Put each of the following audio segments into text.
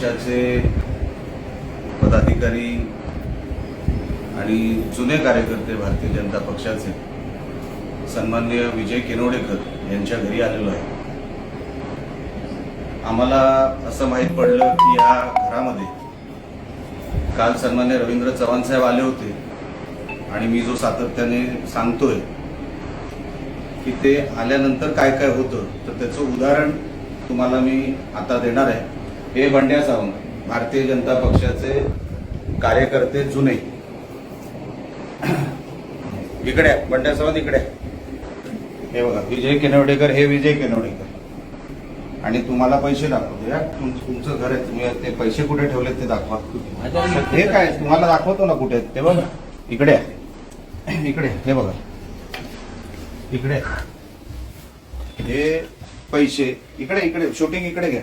पक्षाचे पदाधिकारी आणि जुने कार्यकर्ते भारतीय जनता पक्षाचे सन्माननीय विजय केनोडेकर यांच्या घरी आलेलो आहे. आम्हाला असं माहीत पडलं की या घरामध्ये काल सन्मान्य रवींद्र चव्हाण साहेब आले होते आणि मी जो सातत्याने सांगतोय की ते आल्यानंतर काय काय होतं तर त्याचं उदाहरण तुम्हाला मी आता देणार आहे. हे बंड्या सावंत भारतीय जनता पक्षाचे कार्यकर्ते जुने. इकडे बंड्या सावंत इकडे आहे. हे बघा विजय केनवडेकर हे विजय केनवडेकर. आणि तुम्हाला पैसे दाखवतो. या तुमचं घर आहे. तुम्ही ते पैसे कुठे ठेवलेत ते दाखवा. हे काय तुम्हाला दाखवतो ना कुठे ते बघा. इकडे आहे. इकडे हे बघा. इकडे हे पैसे. इकडे इकडे. शूटिंग इकडे घ्या.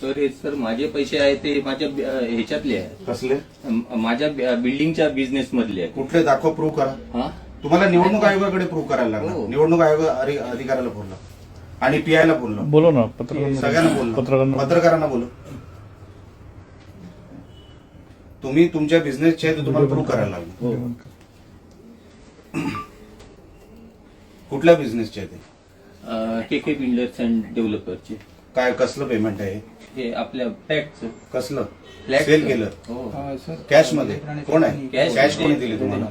सर हे सर माझे पैसे आहे ते माझ्या अ, ह्याच्यातले आहे. कसले? माझ्या बिल्डिंगच्या बिझनेस मधले आहे कुठले दाखव प्रूव्ह करा. हा? तुम्हाला निवडणूक आयोगाकडे प्रूव्ह करायला हो. लागणार निवडणूक आयोग अधि- अधिकाऱ्याला बोलला आणि पीआयला बोललो बोलो ना पत्रकार सगळ्यांना बोललो पत्रकारांना पत्रकारांना बोललो तुम्ही तुमच्या बिझनेसचे आहे ते तुम्हाला प्रूव्ह करायला लागलं कुठल्या बिझनेसचे आहे ते? के के बिल्डर्स अँड डेव्हलपरचे. काय कसलं पेमेंट आहे? हे आपल्या फ्लॅटचं कसलं? Flat. सेल. केलं? हो. कॅशमध्ये? कोण आहे? कॅशमध्ये. कोणी दिली तुम्हाला?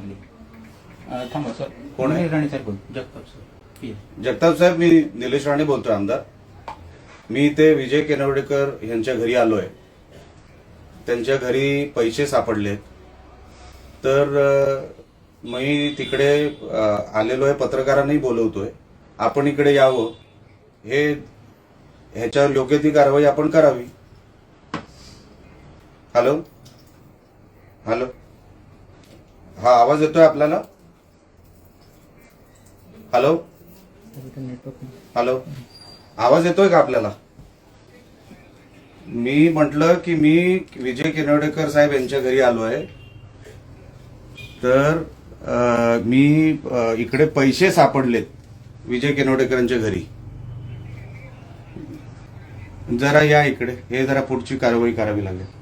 अ, थांबा सर. कोण आहे? राणे साहेब बोल जगताप सर. जगताप साहेब मी निलेश राणे बोलतोय आमदार. मी इथे विजय केनवडेकर यांच्या घरी आलोय. त्यांच्या घरी पैसे सापडलेत. तर अ, मी तिकडे अ, आलेलो आहे पत्रकारांनाही बोलवतोय. आपण इकडे यावं. हे ह्याच्यावर योग्य ती कारवाई आपण करावी. हॅलो? हॅलो? हा आवाज येतोय आपल्याला? हॅलो? हॅलो? आवाज येतोय का आपल्याला? मी म्हटलं की मी विजय किनवडेकर साहेब यांच्या घरी आलो आहे. तर आ, मी आ, इकडे पैसे सापडलेत विजय किनवडेकरांच्या घरी. जरा या इकडे. हे जरा पुढची कारवाई करावी लागेल.